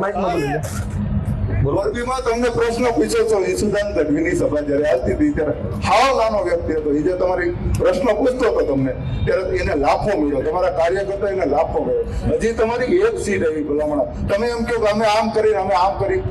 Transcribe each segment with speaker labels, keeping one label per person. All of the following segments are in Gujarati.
Speaker 1: માઇકમાં ની લે.
Speaker 2: મોરબીમાં તમને પ્રશ્ન પૂછ્યો છો ઈસુદાન ગઢવીની સભા જ્યારે હાલતી હતી ત્યારે હાવ નાનો વ્યક્તિ હતો. એ જે તમારી પ્રશ્ન પૂછતો હતો તમને ત્યારે એને લાફો મળ્યો તમારા કાર્યકર્તા એને લાફો મળ્યો હજી તમારી એક સીટ આવી ભલામણા તમે એમ કહો કે અમે આમ કરી અમે આમ કરી.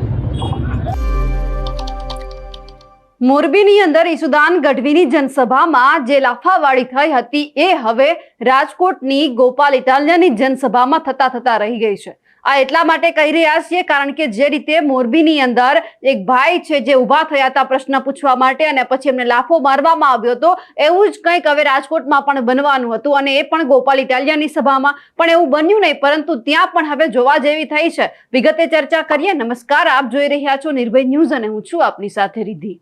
Speaker 3: મોરબીની અંદર ઈસુદાન ગઢવીની જનસભામાં જે લાફાવાળી થઈ હતી એ હવે રાજકોટની ગોપાલ ઇટાલિયાની જનસભામાં થતા થતા રહી ગઈ છે. આ એટલા માટે કહી રહ્યા છીએ કારણ કે જે રીતે મોરબીની અંદર એક ભાઈ છે જે ઊભા થયા હતા પ્રશ્ન પૂછવા માટે અને પછી એમને લાફો મારવામાં આવ્યો હતો, એવું જ કંઈક હવે રાજકોટમાં પણ બનવાનું હતું અને એ પણ ગોપાલ ઇટાલિયાની સભામાં, પણ એવું બન્યું નહીં, પરંતુ ત્યાં પણ હવે જોવા જેવી થઈ છે. વિગતે ચર્ચા કરીએ. નમસ્કાર, આપ જોઈ રહ્યા છો નિર્ભય ન્યૂઝ અને હું છું આપની સાથે રિદ્ધિ.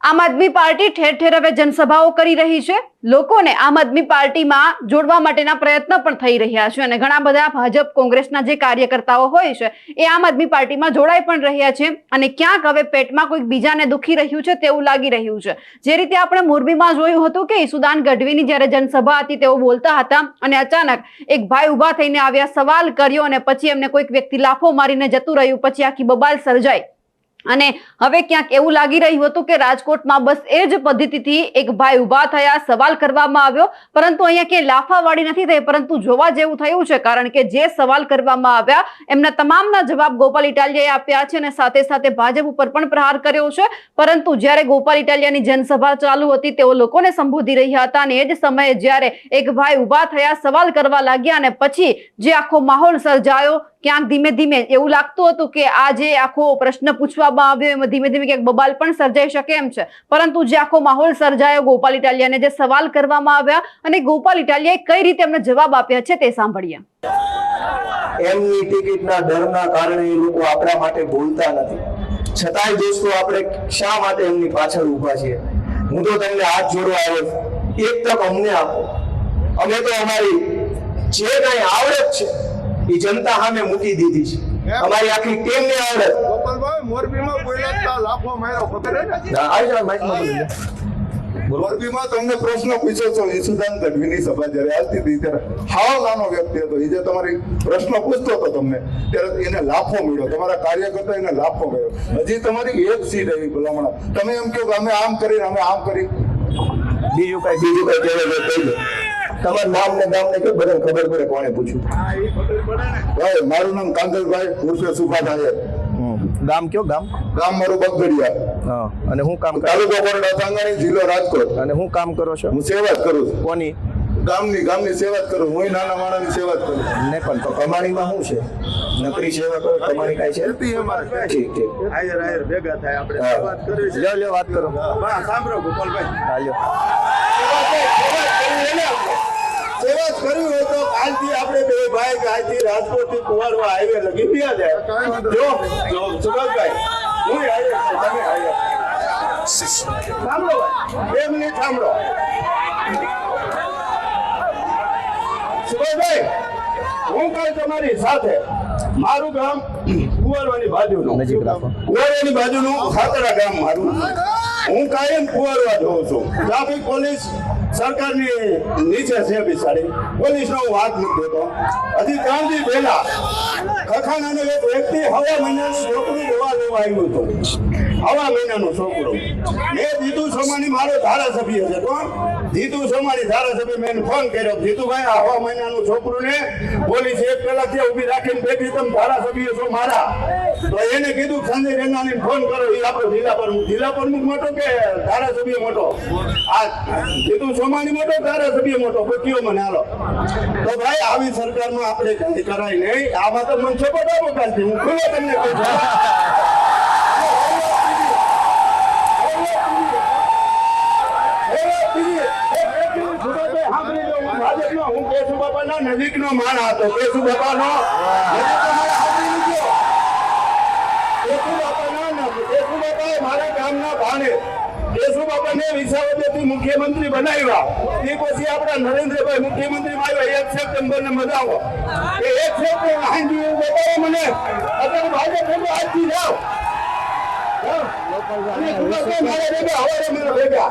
Speaker 3: આમ આદમી પાર્ટી ઠેર ઠેર હવે જનસભાઓ કરી રહી છે. લોકોને આમ આદમી પાર્ટીમાં જોડવા માટેના પ્રયત્ન પણ થઈ રહ્યા છે અને ઘણા બધા ભાજપ કોંગ્રેસના જે કાર્યકર્તાઓ હોય છે, એ આમ આદમી પાર્ટીમાં જોડાઈ પણ રહ્યા છે અને ક્યાંક હવે પેટમાં કોઈક બીજાને દુખી રહ્યું છે તેવું લાગી રહ્યું છે. જે રીતે આપણે મોરબીમાં જોયું હતું કે ઈસુદાન ગઢવીની જ્યારે જનસભા હતી તેઓ બોલતા હતા અને અચાનક એક ભાઈ ઊભા થઈને આવ્યા, સવાલ કર્યો અને પછી એમને કોઈક વ્યક્તિ લાફો મારીને જતું રહ્યું, પછી આખી બબાલ સર્જાઈ. અને હવે ક્યાંક એવું લાગી રહ્યું હતું કે રાજકોટમાં બસ એ જ પદ્ધતિથી એક ભાઈ ઊભા થયા, સવાલ કરવામાં આવ્યો. પરંતુ અહીંયા કે લાફાવાળી નથી થઈ, પરંતુ જોવા જેવું થયું છે, કારણ કે જે સવાલ કરવામાં આવ્યા, એમના તમામના જવાબ ગોપાલ ઇટાલિયાએ આપ્યા છે અને સાથે સાથે ભાજપ ઉપર પણ પ્રહાર કર્યો છે. પરંતુ જ્યારે ગોપાલ ઇટાલિયાની જનસભા ચાલુ હતી, તેઓ લોકોને સંબોધી રહ્યા હતા અને એ જ સમયે જ્યારે એક ભાઈ ઊભા થયા, સવાલ કરવા લાગ્યા અને પછી જે આખો માહોલ સર્જાયો ક્યાંક ધીમે ધીમે એવું લાગતું હતું કે આ જે આખો પ્રશ્ન પૂછવામાં આવ્યો, એમાં ધીમે ધીમે ક્યાંક બબાલ પણ સર્જાઈ શકે એમ છે. પરંતુ જે આખો માહોલ સર્જાયો, ગોપાલ ઇટાલિયાને જે સવાલ કરવામાં આવ્યા અને ગોપાલ ઇટાલિયાએ કઈ રીતે એમને જવાબ આપ્યા છે તે સાંભળીએ.
Speaker 1: એમની ટિકિટના ડરના કારણે એ લોકો આપણા માટે બોલતા નથી. છતાંય દોસ્તો, આપણે શા માટે એમની પાછળ ઊભા છીએ? હું તો તમને હાથ જોડવા આવ્યો એક તક અમને આપો. અમે તો અમારી જે કઈ આવડત છે એ જનતા સામે મૂકી દીધી છે. અમારી આખી ટીમની આવડત
Speaker 2: ગોપાલભાઈ મોરબીમાં બોલ્યા લાફો માર્યો ખબર
Speaker 1: ના, આવી જાઓ માઇકમાં
Speaker 2: મોરબીમાં તમને પ્રશ્ન પૂછ્યો છો ઈસુદાન ગઢવીની સભા જ્યારે હાલતી હતી ત્યારે હાવ નાનો વ્યક્તિ હતો. એ જે તમારી પ્રશ્ન પૂછતો હતો તમને ત્યારે એને લાફો મળ્યો. તમારા કાર્યકર્તા એને લાફો મળ્યો હજી તમારી એક સીટ આવી ભલામણા. તમે એમ કહો કે અમે આમ કરી અમે આમ કરી.
Speaker 1: બીજું કઈ બીજું કઈ કહેવાય કહી દો તમારું નામ ને ગામ ને કયો બધાને ખબર પડે કોણે પૂછ્યું.
Speaker 2: ભાઈ મારું નામ કાંગલભાઈ ઉર્ફે સુભાષ
Speaker 1: ગામ કયો ગામ?
Speaker 2: ગામ મારું બગદડિયા.
Speaker 1: હા અને હું કામ કરું
Speaker 2: તાલુકો બરોડા સાંગાણી જિલ્લો રાજકોટ.
Speaker 1: અને હું કામ કરો છો?
Speaker 2: હું સેવા કરું છું.
Speaker 1: કોની?
Speaker 2: ગામની ગામની સેવા જ કરું. હું નાના માણસની સેવા જ કરું.
Speaker 1: ને પણ તો કમાણીમાં શું છે? નકરી સેવા કરો કમાણી કાંઈ છે? ઠીક ઠીક.
Speaker 4: આયર આયર ભેગા થાય. આપણે
Speaker 1: હા.
Speaker 4: વાત કરવી છે
Speaker 1: લ્યો લ્યો વાત કરો.
Speaker 4: બા, સાંભળો ગોપાલભાઈ.
Speaker 1: હા લ્યો.
Speaker 4: સેવા કરવી હોય તો કાલથી આપણે બે ભાઈ કાલથી રાજકોટથી કુવાડવા હાઈવે લગી ગયા જાય જો જો સુભાષભાઈ હું હાઈવે તમે હાઈવે સાંભળો બે મિનિટ સાંભળો. સુભાષભાઈ હું કાલ તમારી સાથે મારું ગામ કુવારવાની બાજુનું કુવારવાની બાજુનું ખાતરા ગામ મારું હું કાયમ કુવારવા જોઉં છું. ટ્રાફિક પોલીસ સરકારની નીચે છે બિચારી પોલીસનો હું વાત નથી દેતો. હજી ત્રણ દી પહેલા ખખાનાનો એક વ્યક્તિ હવા મહિનાનું છોકરું જોવા લેવા આવ્યું હતું. હવા મહિનાનું છોકરું. મેં દીધું સોમાની મારો ધારાસભ્ય છે કોણ? જીતુ સોમાની ધારાસભ્ય મેં ફોન કર્યો. જીતુભાઈ આ હવા મહિનાનું છોકરું ને પોલીસ એક કલાક ત્યાં ઊભી રાખીને બેઠી, તમે ધારાસભ્ય છો મારા. તો એને કીધું, સંજય રેનાની ફોન કરો એ આપણો જિલ્લા પ્રમુખ જિલ્લા પ્રમુખ મોટો કે ધારાસભ્ય મોટો? આ જીતુ સોમાણી મોટો, ધારાસભ્ય મોટો? કયો મને, હાલો. તો ભાઈ, આવી સરકારમાં આપણે કઈ કરાય નહીં. આમાં તો મને સપોર્ટ આપો કાલથી. હું ખુલ્લો તમને કહું છું. નજીકનો માણ હતો. કેશુ બાપાનો? મારા ગામના ભાણે કેશુ બાપાને વિસાવદરથી મુખ્યમંત્રી બનાવ્યા? તે પછી આપણા નરેન્દ્રભાઈ મુખ્યમંત્રી આવ્યા. એક સપ્ટેમ્બર ને મજાવો એ એક સપ્ટેમ્બર હાંજી બતાવો મને. અત્યારે ભાજપ આજથી જાઓ. અને મારા ભેગા હવારે મને ભેગા.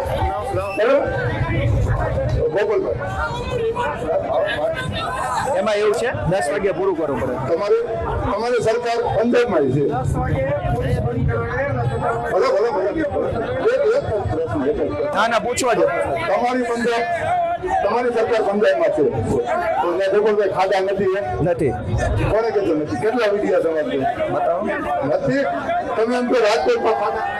Speaker 4: બરાબર?
Speaker 1: એમાં એવું છે? દસ વાગે પૂરું કરવું પડે.
Speaker 2: તમારે તમારી સરકાર પંજાબમાં છે. ભલે.
Speaker 1: ના ના પૂછવા દો.
Speaker 2: તમારી પંજાબ તમારી સરકાર પંજાબમાં છે. તો ત્યાં ગોપાલભાઈ ખાધા નથી
Speaker 1: નથી.
Speaker 2: કોને કહેતો નથી? કેટલા વિડિયા તમારે
Speaker 1: બતાવો.
Speaker 2: નથી. તમે એમ તો રાજકોટમાં ખાધા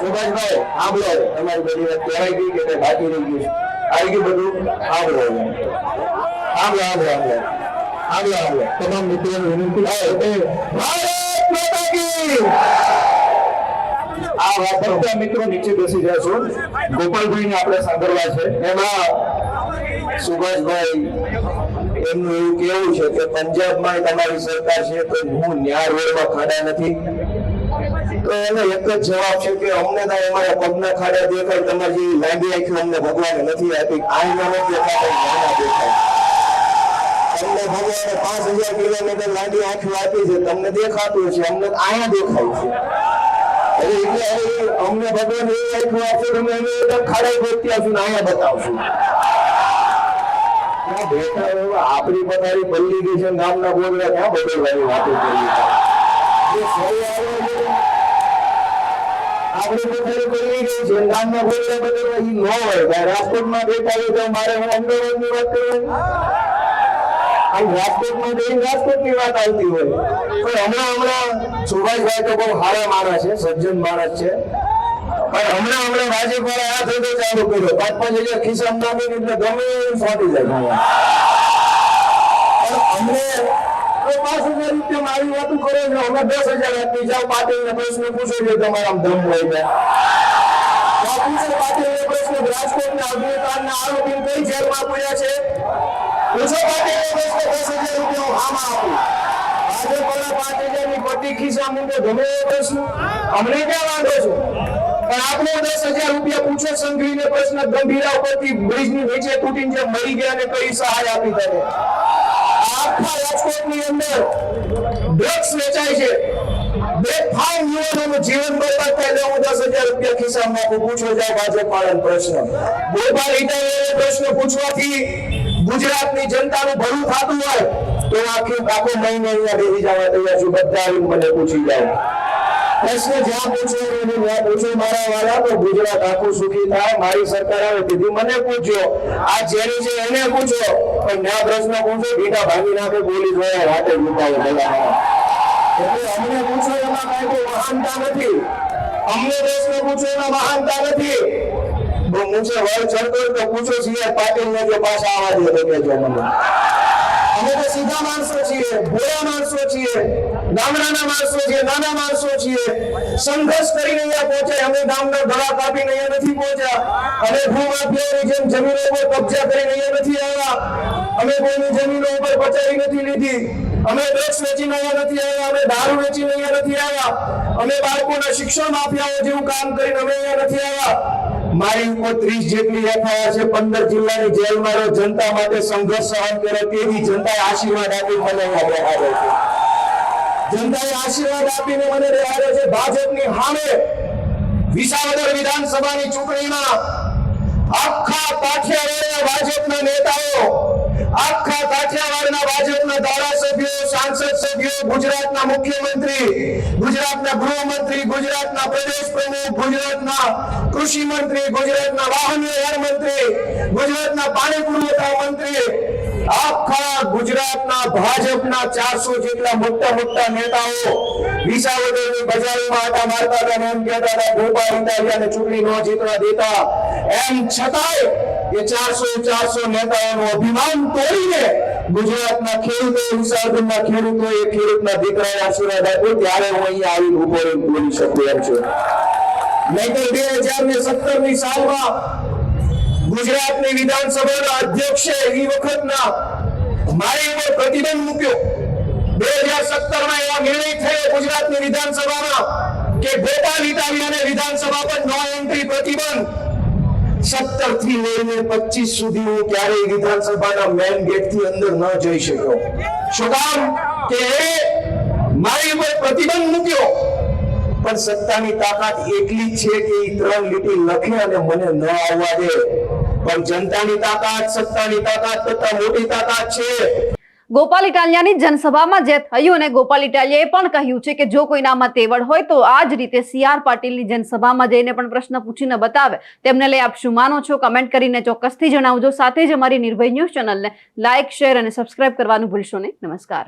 Speaker 1: સુભાષભાઈ આંબળો તમારી બધી વાત કહેવાય ગઈ કે બાકી રહી ગયું આવી ગયું બધું આંબળો આંબળો આંબળો આંબળો આંબળો આંબળો તમામ મિત્રોને વિનંતી ભારત આ વાપરતા મિત્રો નીચે બેસી જશો. ગોપાલભાઈ ને આપણે સાંભળવા છે. એમાં સુભાષભાઈ એમનું એવું કેવું છે કે પંજાબમાં તમારી સરકાર છે તો હું ન્યાય રોડમાં ખાડા નથી. તો એનો એક જ જવાબ છે કે અમને તો અમારા પગના ખાડા દેખાય, તમારી લાંબી આંખી અમને ભગવાને નથી આપી. આઈના નથી દેખાતા દેખાય. તમને પાંચ હજાર કિલોમીટર લાંબી આંખી આપી છે, તમને દેખાતું છે અમને આયા દેખાય છે. એટલે અમને ભગવાન એવી આંખી આપશે, તમે અમે ખાડા ગોતી આપશું આયા બતાવશું. આપણી પથારી પલ્લી ગઈ છે નામના બોલવા ક્યાં બદલવાની વાતો કરી આપણે પોતાની કરવી ગઈ છે ગામના વાત કરવાની? હોય. હમણાં હમણાં સુભાષભાઈ તો બહુ સારા છે, સજ્જન માણસ છે. પણ હમણાં હમણાં ભાજપ વાળા આ થતો ચાલુ કર્યો. પાંચ પાંચ હજાર ખિસ્સામાં નાખીને એટલે ગમે એમ ફાટી જાય. પણ અમને રૂપિયા મારી વાતું કરો છો. અમે પ્રશ્ન પૂછો અમને ક્યાં વાંધો છે? પણ આપણે દસ હજાર રૂપિયા પૂછો સંઘવીને પ્રશ્ન ગંભીરા ઉપરથી બ્રિજની નીચે તૂટીને જે મરી ગયા ને કઈ સહાય આપી દે આખા રાજકોટની અંદર ડ્રગ્સ વેચાય છે. જીવન પ્રશ્ન. ગોપાલ ઇટાલિયને પ્રશ્ન પૂછવાથી ગુજરાતની જનતાનું ભલું હોય તો આખી આખો મહિને તૈયાર છું. બધા પૂછી જાય પૂછો પણ ના અમને પૂછો, એમાં કાંઈ કોઈ નથી. અમને પ્રશ્ન પૂછો, એમાં મહાનતા નથી. મૂછે વળ ચડતો તો પૂછો, સીઆર પાટીલ ને જો પાછા આવવા દે તો કહેજો મને. જમીનો ઉપર પચાવી નથી લીધી. અમે ડ્રગ્સ નથી આવ્યા, અમે દારૂ વેચીને અહીંયા નથી આવ્યા. અમે બાળકોના શિક્ષણ આપ્યા જેવું કામ કરીને અમે અહીંયા નથી આવ્યા. મારી ઉપર ત્રીસ જેટલી એફઆઈઆર છે, પંદર જિલ્લાની જેલમાં જનતા માટે સંઘર્ષ સહન કર્યો તેવી જનતાએ આશીર્વાદ આપી મને અહીંયા બેહાડ્યો છે. જનતાએ આશીર્વાદ આપીને મને બેહાડ્યો છે. ભાજપની સામે વિસાવદર વિધાનસભાની ચૂંટણીમાં આખા કાઠિયાવાડના ભાજપના નેતાઓ, આખા કાઠિયાવાડના ભાજપના ધારાસભ્યો, સાંસદ સભ્યો, ગુજરાતના ગુજરાતના ગુજરાતના ગુજરાતના ગુજરાતના ગુજરાતના ગુજરાતના જેટલા ચૂંટણી ન જીતવા દેતા. એમ છતાંય એ ચારસો ચારસો નેતાઓનું અભિમાન તોડીને ગુજરાતના ખેડૂતો વિસાવદરના ખેડૂતો એ ખેડૂતના દીકરાને આશીર્વાદ આપ્યો. ત્યારે હું અહીંયા આવીને ઊભો રહીને બોલી શકું એમ છું. નહીતર બે હજાર ને સત્તરની સાલમાં ગુજરાતની વિધાનસભાના અધ્યક્ષે એ વખતના મારી ઉપર પ્રતિબંધ મૂક્યો. બે હજાર સત્તરમાં એવા નિર્ણય થયો ગુજરાતની વિધાનસભામાં કે ગોપાલ ઇટાલિયાને વિધાનસભા પર નો એન્ટ્રી પ્રતિબંધ સત્તરથી લઈને પચીસ સુધી હું ક્યારેય વિધાનસભાના મેન ગેટથી અંદર ન જઈ શક્યો. શું કામ? કે મારી ઉપર પ્રતિબંધ મૂક્યો. પણ સત્તાની તાકાત એટલી છે કે એ ત્રણ લીટી લખે અને મને ન આવવા દે. પણ જનતાની તાકાત, સત્તાની તાકાત કરતા મોટી તાકાત છે.
Speaker 3: ગોપાલ ઇટાલિયાની જનસભામાં જે થયું અને ગોપાલ ઇટાલિયાએ પણ કહ્યું છે કે જો કોઈનામાં તેવડ હોય તો આ જ રીતે સી આર પાટીલની જનસભામાં જઈને પણ પ્રશ્ન પૂછીને બતાવે. તેમને લઈ આપ શું માનો છો? કમેન્ટ કરીને ચોક્કસથી જણાવજો. સાથે જ અમારી નિર્ભય ન્યૂઝ ચેનલને લાઇક, શેર અને સબસ્ક્રાઇબ કરવાનું ભૂલશો નહીં. નમસ્કાર.